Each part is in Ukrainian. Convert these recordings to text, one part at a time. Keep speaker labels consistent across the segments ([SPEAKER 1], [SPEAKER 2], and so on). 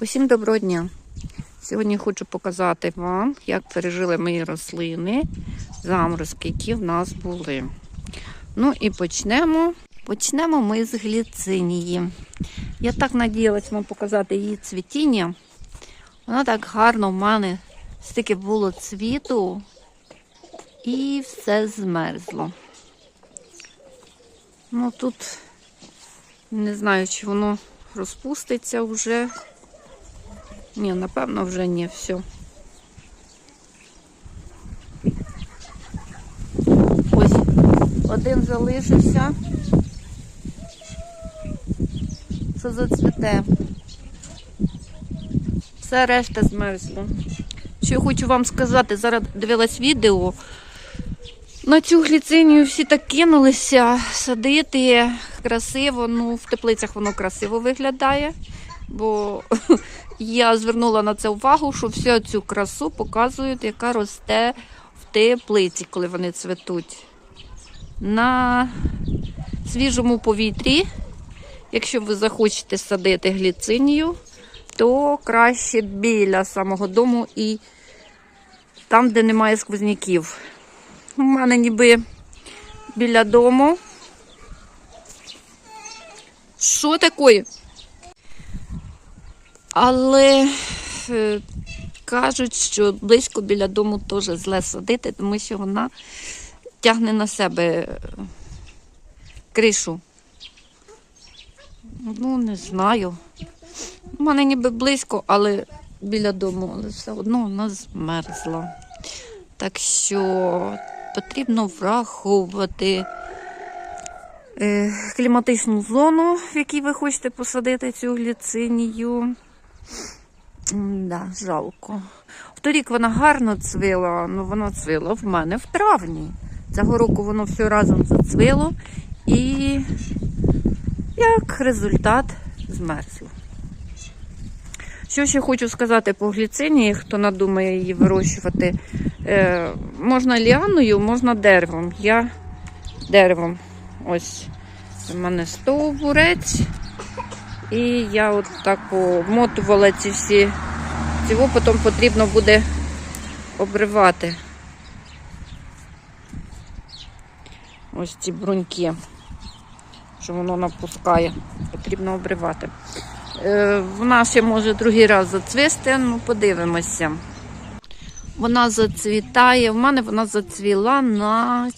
[SPEAKER 1] Усім доброго дня! Сьогодні хочу показати вам, як пережили мої рослини, заморозки, які в нас були. Ну і почнемо. Почнемо ми з гліцинії. Я так надіялась вам показати її цвітіння. Вона так гарно в мене стільки було цвіту і все змерзло. Ну тут не знаю, чи воно розпуститься вже. Ні, напевно, вже ні, все. Ось один залишився. Що зацвіте. Все решта змерзло. Що я хочу вам сказати, зараз дивилась відео. На цю гліцинію всі так кинулися садити красиво. Ну, в теплицях воно красиво виглядає, бо я звернула на це увагу, що всю цю красу показують, яка росте в теплиці, коли вони цвітуть. На свіжому повітрі, якщо ви захочете садити гліцинію, то краще біля самого дому і там, де немає сквозняків. У мене ніби біля дому. Що таке? Але е, кажуть, що близько біля дому теж зле садити, тому що вона тягне на себе е, кришу. Ну, не знаю. У мене ніби близько, але біля дому, але все одно вона змерзла. Так що потрібно враховувати е, кліматичну зону, в якій ви хочете посадити цю гліцинію. Да, жалко. Вторік вона гарно цвіла, але вона цвіла в мене в травні. Цього року воно все разом зацвіло і як результат змерзло. Що ще хочу сказати по гліцині, хто надумає її вирощувати. Е, можна ліаною, можна деревом. Я деревом. Ось у мене стовбурець. І я от так обмотувала ці всі. Цього потім потрібно буде обривати. Ось ці бруньки, що воно напускає. Потрібно обривати. Е, Вона ще може другий раз зацвісти, ну подивимося. Вона зацвітає. В мене вона зацвіла на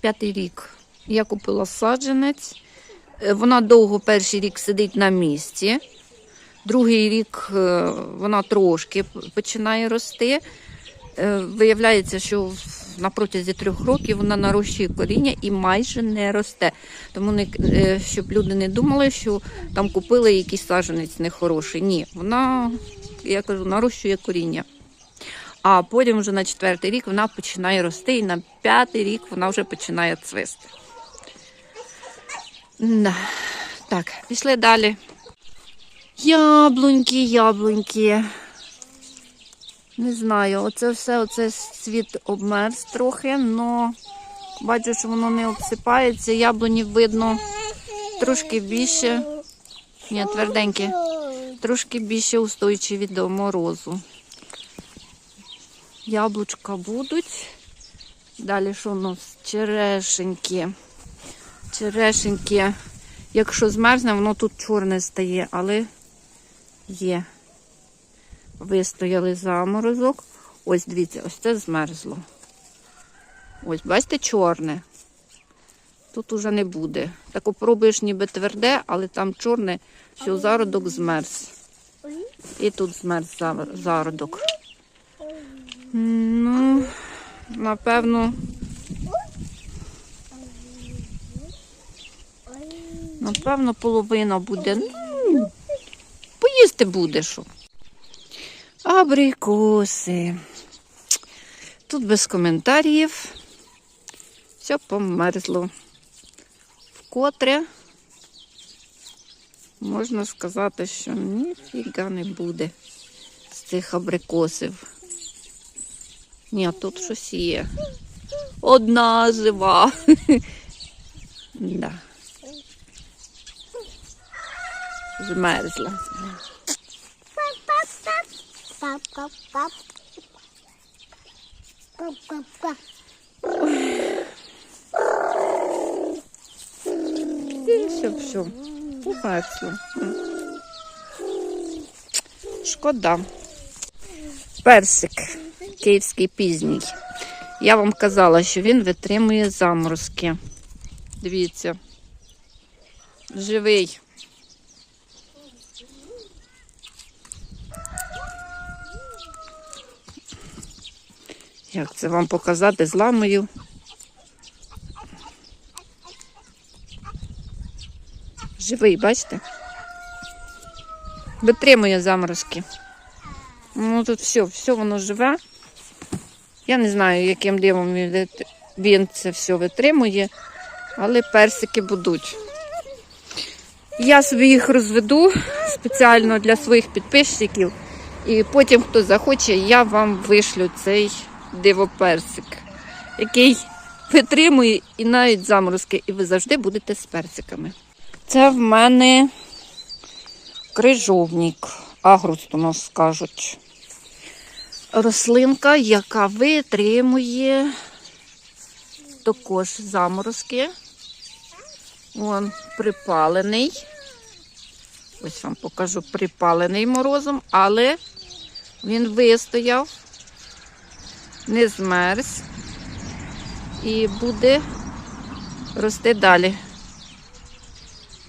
[SPEAKER 1] п'ятий рік. Я купила саджанець. Е, Вона довго перший рік сидить на місці. Другий рік е, вона трошки починає рости. Е, Виявляється, що на протязі трьох років вона нарощує коріння і майже не росте. Тому не, щоб люди не думали, що там купили якийсь саджанець нехороший. Ні, вона, я кажу, нарощує коріння. А потім вже на четвертий рік вона починає рости, і на п'ятий рік вона вже починає цвисти. Да. Так, пішли далі. Яблуньки, яблуньки. Не знаю, оце все, оце світ обмерз трохи, але бачу, що воно не обсипається. Яблуні видно трошки більше. Ні, тверденькі, трошки більше устойчиві до морозу. Яблучка будуть. Далі що у нас? Черешеньки. Черешеньки. Якщо змерзне, воно тут чорне стає, але є. Вистояли заморозок. Ось, дивіться, ось це змерзло. Ось, бачите, чорне. Тут уже не буде. Так попробуєш ніби тверде, але там чорне, що зародок змерз. І тут змерз зар- зародок. Ну, напевно, напевно, половина буде. Ну, поїсти буде що. Абрикоси. Тут без коментарів. Все померзло. Вкотре можна сказати, що ніфіга не буде з цих абрикосів. Ні, тут щось є. Одна жива. да. Змерзла. І все, все. Шкода. Персик київський пізній. Я вам казала, що він витримує заморозки. Дивіться. Живий. Як це вам показати? Зламую. Живий, бачите? Витримує заморозки. Ну тут все, все воно живе. Я не знаю, яким дивом він це все витримує, але персики будуть. Я собі їх розведу спеціально для своїх підписчиків. І потім, хто захоче, я вам вишлю цей дивоперсик, який витримує і навіть заморозки, і ви завжди будете з персиками. Це в мене крижовник, агрус у нас скажуть. Рослинка, яка витримує також заморозки. Вон припалений. Ось вам покажу припалений морозом, але він вистояв, не змерз і буде рости далі.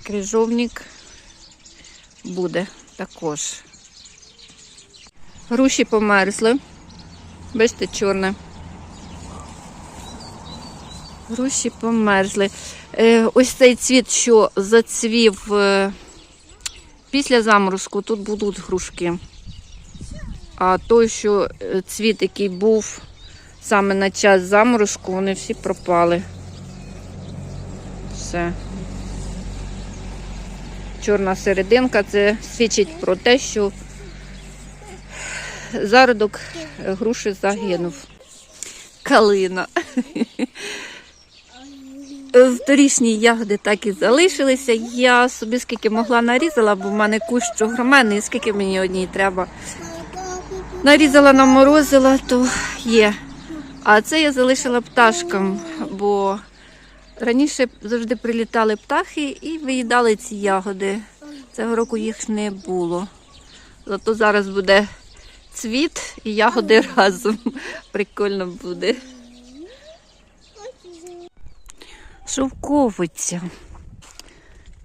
[SPEAKER 1] Крижовник буде також. Груші померзли. Бачите, чорне. Груші померзли. Е, ось цей цвіт, що зацвів е, після заморозку, тут будуть грушки. А той, що е, цвіт, який був саме на час заморозку, вони всі пропали. Все. Чорна серединка це свідчить про те, що зародок е, груші загинув. Калина. Е, Торішні ягоди так і залишилися. Я собі скільки могла нарізала, бо в мене кущ огроменний, скільки мені одній треба. Нарізала, наморозила, то є. А це я залишила пташкам, бо раніше завжди прилітали птахи і виїдали ці ягоди. Цього року їх не було. Зато зараз буде цвіт і ягоди разом. Прикольно буде. Шовковиця.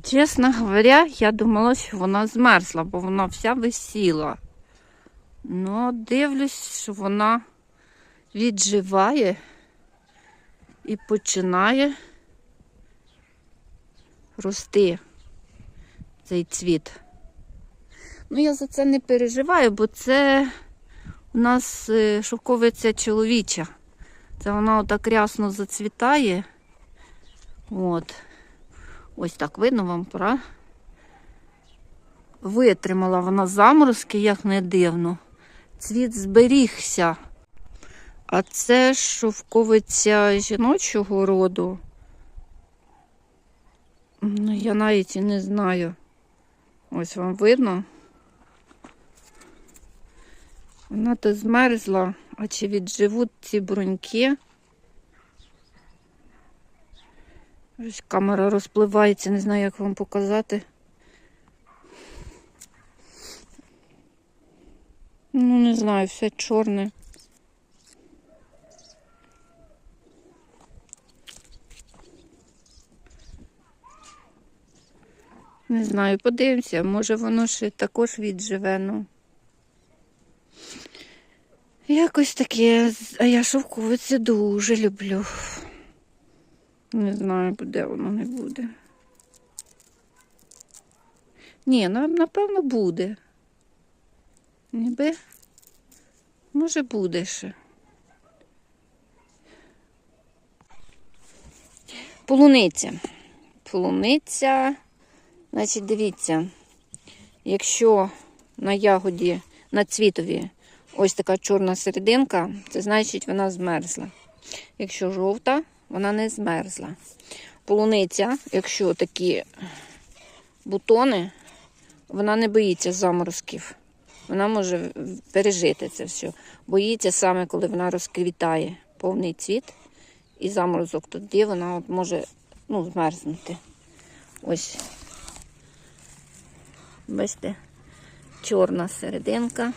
[SPEAKER 1] Чесно говоря, я думала, що вона змерзла, бо вона вся висіла. Ну, дивлюсь, що вона відживає і починає рости цей цвіт. Ну, я за це не переживаю, бо це у нас е, шовковиця чоловіча. Це вона отак рясно зацвітає. От. Ось так видно вам, пора. Витримала вона заморозки, як не дивно. Цвіт зберігся. А це шовковиця жіночого роду. Ну, я навіть і не знаю. Ось вам видно. Вона то змерзла, а чи відживуть ці бруньки? Ось камера розпливається, не знаю, як вам показати. Ну, не знаю, все чорне. Не знаю, подивимося, може воно ще також відживе, ну. Якось таке, а я шовковицю дуже люблю. Не знаю, буде воно, не буде. Ні, на- напевно, буде. Ніби, може, буде ще. Полуниця. Полуниця. Значить, дивіться, якщо на ягоді, на цвітові ось така чорна серединка, це значить вона змерзла. Якщо жовта, вона не змерзла. Полуниця, якщо такі бутони, вона не боїться заморозків. вона може пережити це все. Боїться саме, коли вона розквітає повний цвіт і заморозок. Тоді вона от може ну, змерзнути. Ось. Бачите, чорна серединка.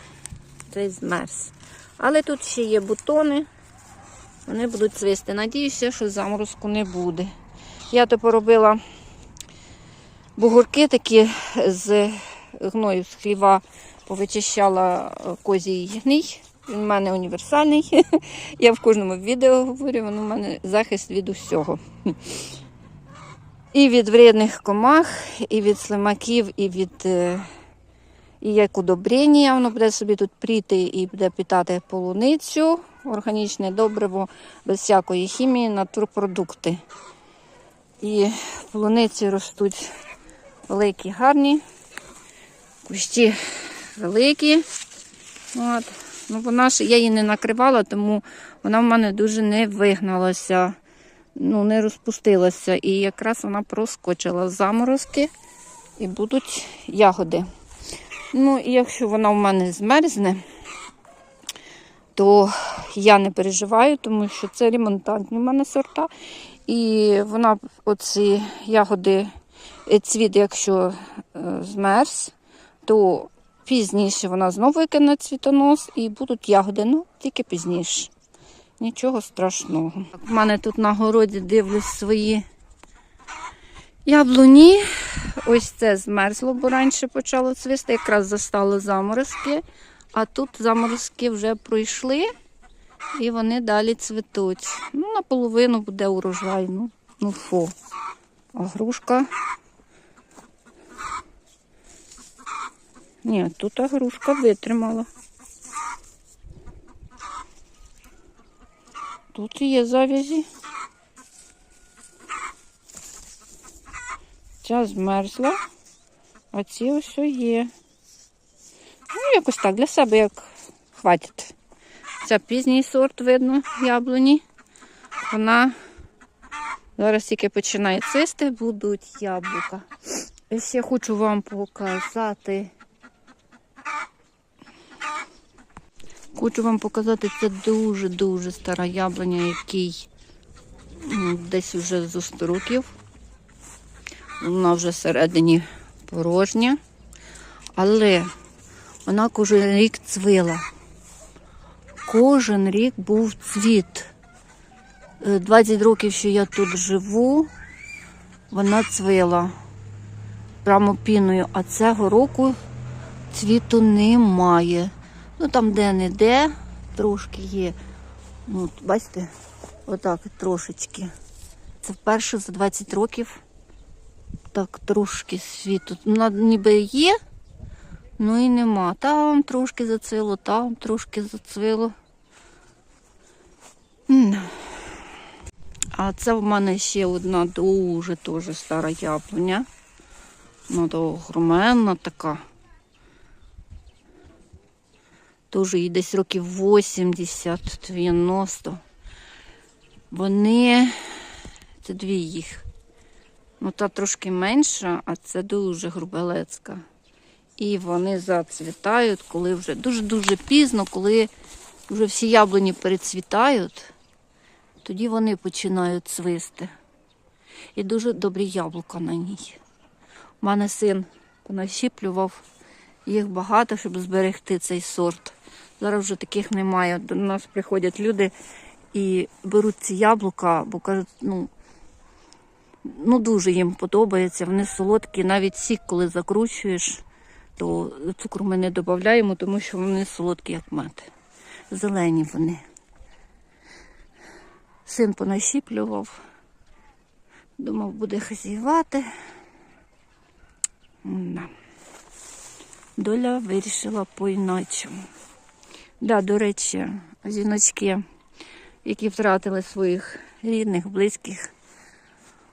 [SPEAKER 1] Цей змерз. Але тут ще є бутони. Вони будуть цвісти. Надіюся, що заморозку не буде. Я то поробила бугурки такі з гною з хліва, повичищала е, козій гній. Він в мене універсальний. Я в кожному відео говорю, він у мене захист від усього. І від вредних комах, і від слимаків, і від е, і як удобрення. Воно буде собі тут пріти і буде питати полуницю, органічне добриво, без всякої хімії, натурпродукти. І полуниці ростуть великі, гарні, кущі великі. От. Ну, вона ж, я її не накривала, тому вона в мене дуже не вигналася, ну, не розпустилася. І якраз вона проскочила в заморозки і будуть ягоди. Ну, і якщо вона в мене змерзне, то я не переживаю, тому що це ремонтантні в мене сорта. І вона, оці ягоди, е, цвіт, якщо е, змерз, то пізніше вона знову викине цвітонос і будуть ягоди, ну тільки пізніше. Нічого страшного. У мене тут на городі дивлюсь свої яблуні. Ось це змерзло, бо раніше почало цвісти, якраз застало заморозки. А тут заморозки вже пройшли і вони далі цвітуть. Ну, наполовину буде урожай. Ну, ну фу. А грушка. Ні, тут грушка витримала. Тут є завязі. Ця змерзла, а ці ось є. Ну, якось так для себе як хватить. Це пізній сорт, видно, яблуні. Вона зараз тільки починає цвісти, будуть яблука. І ще хочу вам показати. Хочу вам показати, це дуже-дуже стара яблуня, який десь вже з 100 років. Вона вже всередині порожня. Але вона кожен рік цвила. Кожен рік був цвіт. Е, 20 років, що я тут живу, вона цвила прямо піною, а цього року цвіту немає. Ну там де-не-де трошки є. Ну, бачите, отак трошечки. Це вперше за 20 років так трошки світу. Ну, ніби є, ну і нема. Там трошки зацвіло, там трошки зацвіло. А це в мене ще одна дуже дуже стара яблуня. То огроменна така. Дуже їй десь років 80-90. Вони, це дві їх. Ну, та трошки менша, а це дуже грубелецька. І вони зацвітають, коли вже дуже-дуже пізно, коли вже всі яблуні перецвітають, тоді вони починають цвисти. І дуже добрі яблука на ній. У мене син понащіплював їх багато, щоб зберегти цей сорт. Зараз вже таких немає. До нас приходять люди і беруть ці яблука, бо кажуть, ну, ну дуже їм подобається. Вони солодкі, навіть сік, коли закручуєш, то цукру ми не додаємо, тому що вони солодкі, як мед. Зелені вони. Син понащіплював. Думав, буде хазіювати. Доля вирішила по-іначому. Да, до речі, жіночки, які втратили своїх рідних, близьких,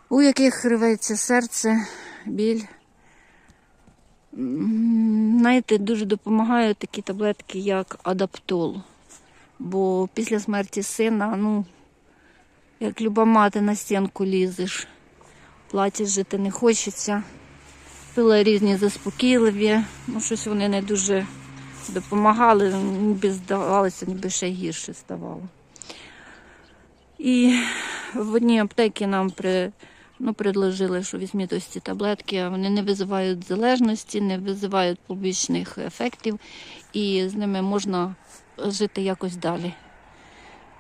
[SPEAKER 1] у яких рветься серце, біль. Знаєте, дуже допомагають такі таблетки, як адаптол. Бо після смерті сина, ну, як люба мати на стінку лізеш, плачеш жити не хочеться. Пила різні заспокійливі, ну щось вони не дуже допомагали, ніби здавалося, ніби ще гірше ставало. І в одній аптеці нам при, ну, предложили, що візьміть ось ці таблетки, а вони не визивають залежності, не визивають побічних ефектів, і з ними можна жити якось далі.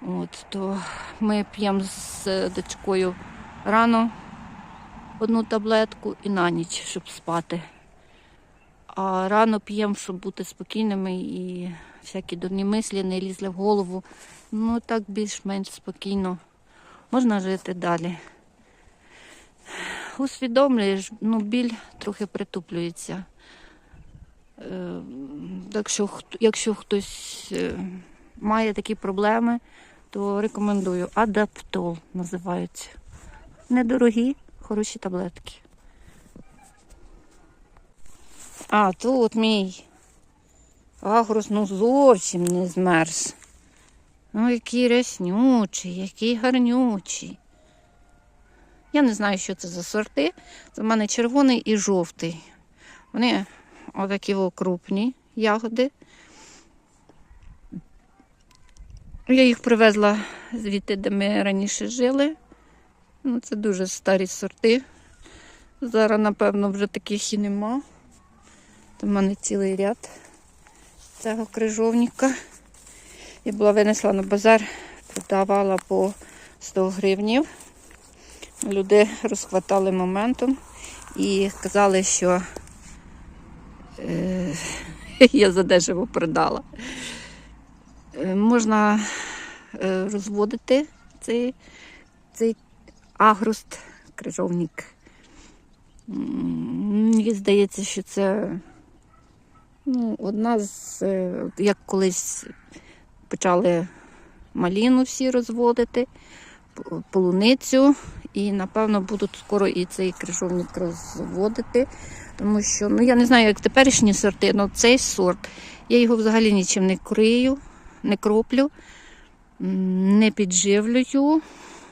[SPEAKER 1] От, то ми п'ємо з дочкою рано одну таблетку і на ніч, щоб спати. А рано п'ємо, щоб бути спокійними і всякі дурні мислі не лізли в голову. Ну так більш-менш спокійно можна жити далі. Усвідомлюєш, ну біль трохи притуплюється. Е, Так що, якщо хтось е, має такі проблеми, то рекомендую. Адаптол називаються. Недорогі, хороші таблетки. А, тут мій агрос ну зовсім не змерз. Ну, який ряснючий, який гарнючий. Я не знаю, що це за сорти. Це в мене червоний і жовтий. Вони отакі крупні ягоди. Я їх привезла звідти, де ми раніше жили. Ну, це дуже старі сорти. Зараз, напевно, вже таких і нема. Там в мене цілий ряд цього крижовника. Я була винесла на базар, продавала по 100 гривнів. Люди розхватали моментом і казали, що е, я задешево продала. Е, можна е, розводити цей, цей агрост крижовник. Мені здається, що це ну, одна з, е, як колись почали маліну всі розводити, полуницю, і, напевно, будуть скоро і цей крижовник розводити. Тому що, ну я не знаю, як теперішні сорти, але цей сорт, я його взагалі нічим не крию, не кроплю, не підживлюю.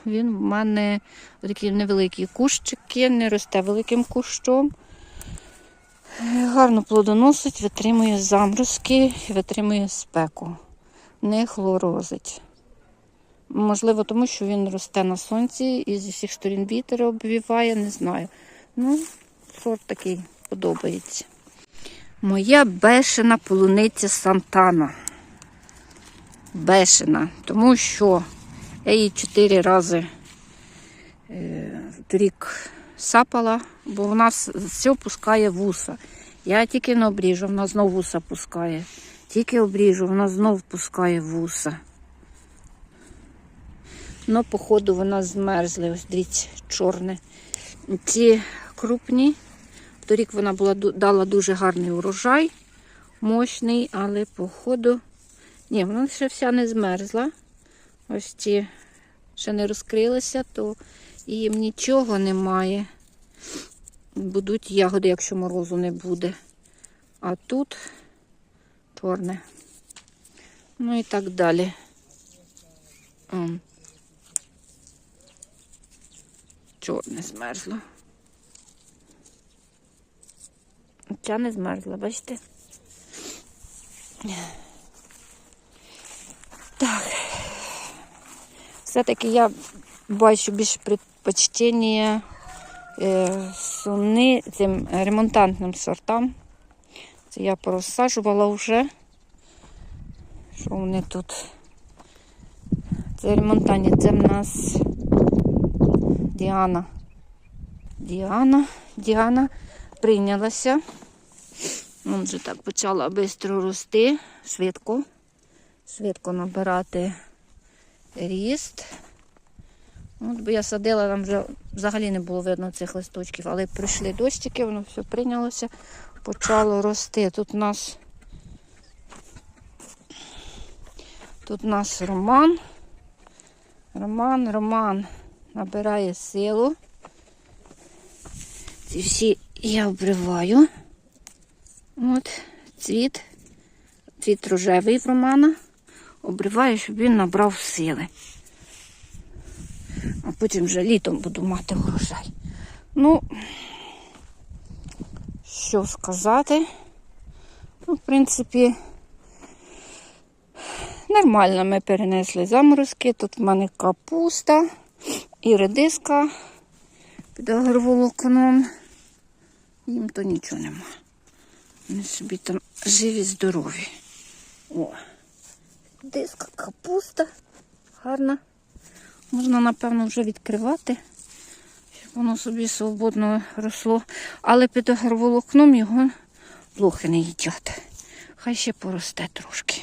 [SPEAKER 1] Він в мене такі невеликі кущики, не росте великим кущом. Гарно плодоносить, витримує заморозки, витримує спеку. Не хлорозить. Можливо, тому що він росте на сонці і зі всіх сторін вітер обвіває, не знаю. Ну, сорт такий подобається. Моя бешена полуниця Сантана. Бешена, тому що я її чотири рази е, торік сапала, бо вона с- все пускає вуса. Я тільки не обріжу, вона знов вуса пускає. Тільки обріжу, вона знов пускає вуса. Ну, походу, вона змерзла. Ось дивіться, чорне. Ці крупні. Торік вона була, дала дуже гарний урожай, мощний, але походу. Ні, вона ще вся не змерзла. Ось ці ще не розкрилися, то їм нічого немає. Будуть ягоди, якщо морозу не буде. А тут чорне. Ну і так далі. Чорне змерзло. Ця не змерзла, бачите? Так. Все-таки я бачу більше предпочтення е, суни цим ремонтантним сортам. Це я порозсаджувала вже. Що вони тут? Це ремонтантні, це в нас Діана. Діана, Діана прийнялася. Вон вже так почала швидко рости, швидко, швидко набирати ріст. От, бо я садила, там вже взагалі не було видно цих листочків, але прийшли дощики, воно все прийнялося, почало рости. Тут у нас тут у нас роман. Роман, роман набирає силу. Ці всі я обриваю. От, цвіт, цвіт рожевий в романа. Обриваю, щоб він набрав сили. А потім вже літом буду мати урожай. Ну, що сказати? Ну, в принципі, Нормально ми перенесли заморозки. Тут в мене капуста і редиска під агроволокном. Їм то нічого нема. Вони собі там живі, здорові. О, редиска, капуста. Гарна. Можна, напевно, вже відкривати, щоб воно собі свободно росло. Але під агроволокном його блохи не їдять. Хай ще поросте трошки.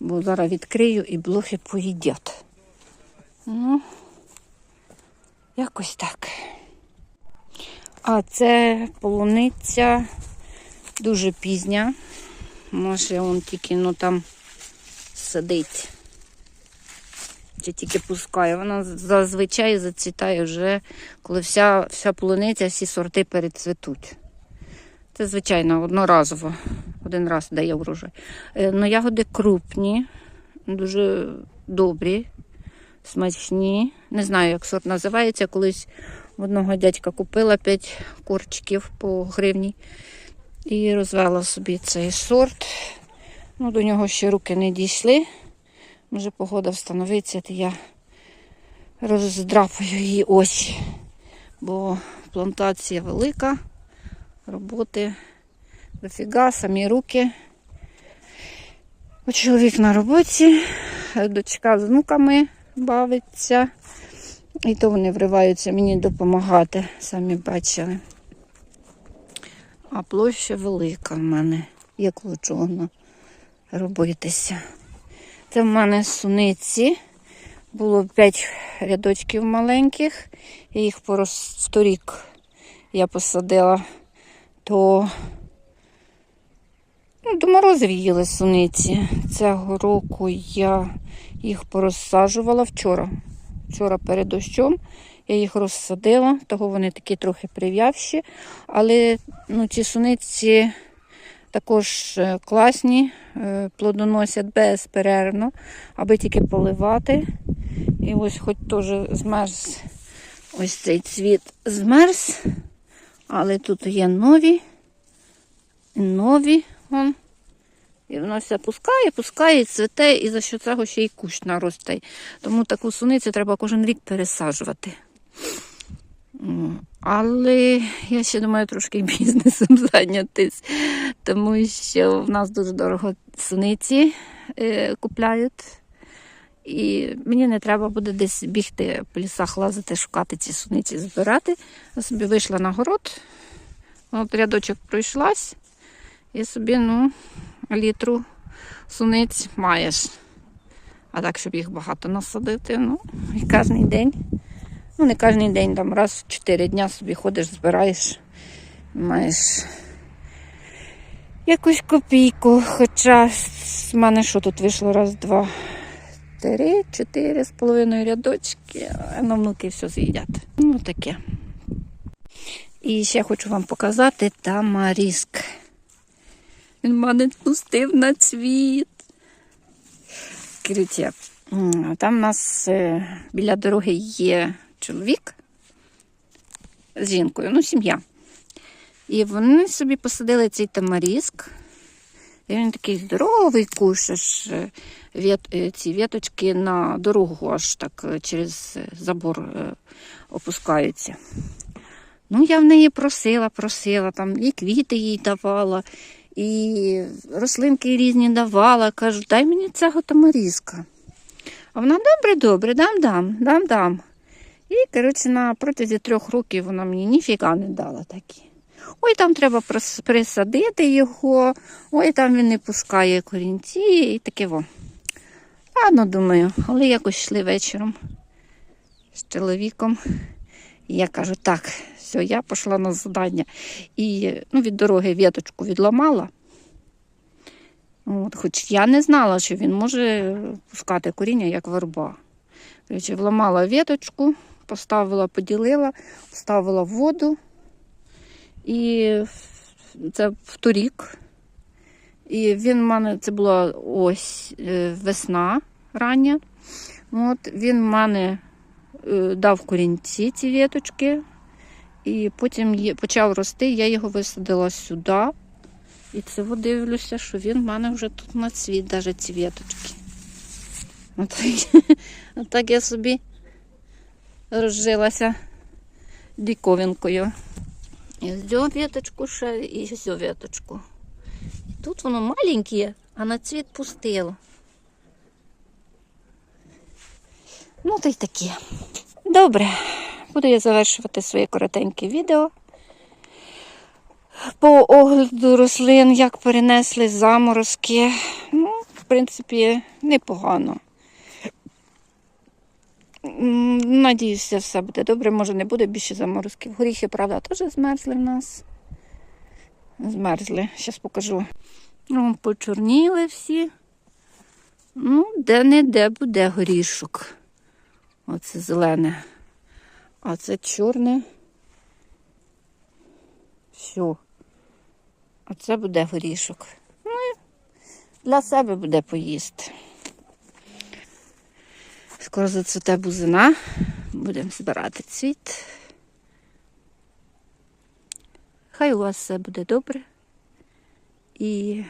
[SPEAKER 1] Бо зараз відкрию і блохи поїдять. Ну, якось так. А це полуниця дуже пізня. Може, он тільки ну, там сидить. Чи тільки пускає. Вона зазвичай зацвітає вже, коли вся, вся полуниця, всі сорти перецвітуть. Це, звичайно, одноразово. Один раз дає врожай. Е, Ну, ягоди крупні, дуже добрі, смачні. Не знаю, як сорт називається. Колись одного дядька купила 5 корчиків по гривні і розвела собі цей сорт. Ну, до нього ще руки не дійшли. Може, погода встановиться, то я роздрапаю її ось. Бо плантація велика, роботи дофіга, самі руки. Чоловік на роботі, дочка з внуками бавиться. І то вони вриваються мені допомагати, самі бачили. А площа велика в мене, як лучого робитися. Це в мене суниці. Було 5 рядочків маленьких. Я їх порос торік я посадила, то ну, до морозів їли суниці. Цього року я їх порозсаджувала вчора. Вчора перед дощом я їх розсадила, того вони такі трохи прив'явші. Але ну, ці суниці також е, класні, е, плодоносять безперервно, аби тільки поливати. І ось хоч теж змерз ось цей цвіт змерз, але тут є нові, нові. Вон. І воно все пускає, пускає, цвете, і за що цього ще й кущ наросте. Тому таку суницю треба кожен рік пересаджувати. Але я ще думаю трошки бізнесом зайнятись, тому що в нас дуже дорого суниці е, купляють. І мені не треба буде десь бігти по лісах лазити, шукати ці суниці, збирати. Я собі вийшла на город, от рядочок пройшлась, і собі, ну, літру суниць маєш. А так, щоб їх багато насадити, ну, і кожен день. Ну, не кожен день, там раз в 4 дня собі ходиш, збираєш, маєш якусь копійку. Хоча з мене що тут вийшло? Раз, два, три, чотири з половиною рядочки, а на внуки все з'їдять. Ну, таке. І ще хочу вам показати тамаріск. Він мене пустив на цвіт. М, там у нас е, біля дороги є чоловік з жінкою, ну, сім'я. І вони собі посадили цей тамаріск. І він такий здоровий куш, е, ці віточки на дорогу аж так е, через забор е, опускаються. Ну, я в неї просила, просила, там і квіти їй давала, і рослинки різні давала. Кажу, дай мені цього тамарізка. А вона добре, добре, дам, дам, дам, дам. І, коротше, на протязі трьох років вона мені ніфіга не дала такі. Ой, там треба присадити його, ой, там він не пускає корінці і таке во. Ладно, думаю, але якось йшли вечором з чоловіком. І я кажу, так, все, я пішла на задання. І ну, від дороги віточку відламала. От, хоч я не знала, що він може пускати коріння, як верба. Вламала віточку, поставила, поділила, вставила воду. І це в торік. І він в мене, це була ось е, весна рання. От, він в мене е, дав корінці ці віточки, і потім почав рости, я його висадила сюди. І це дивлюся, що він в мене вже тут на цвіт, навіть ці віточки. Отак, я собі розжилася диковинкою. І з цього віточку ще, і з цього віточку. І тут воно маленьке, а на цвіт пустило. Ну, то й таке. Добре, буду я завершувати своє коротеньке відео. По огляду рослин, як перенесли заморозки. Ну, в принципі, непогано. Надіюся, все буде добре. Може, не буде більше заморозків. Горіхи, правда, теж змерзли в нас. Змерзли. Зараз покажу. Ну, почорніли всі. Ну, де-не-де буде горішок. Оце зелене. А це чорне. Все. А це буде горішок. Ну, для себе буде поїсти. Скоро зацвіте бузина. Будемо збирати цвіт. Хай у вас все буде добре. І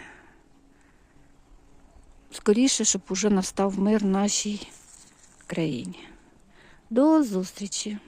[SPEAKER 1] скоріше, щоб уже настав мир в нашій країні. До зустрічі!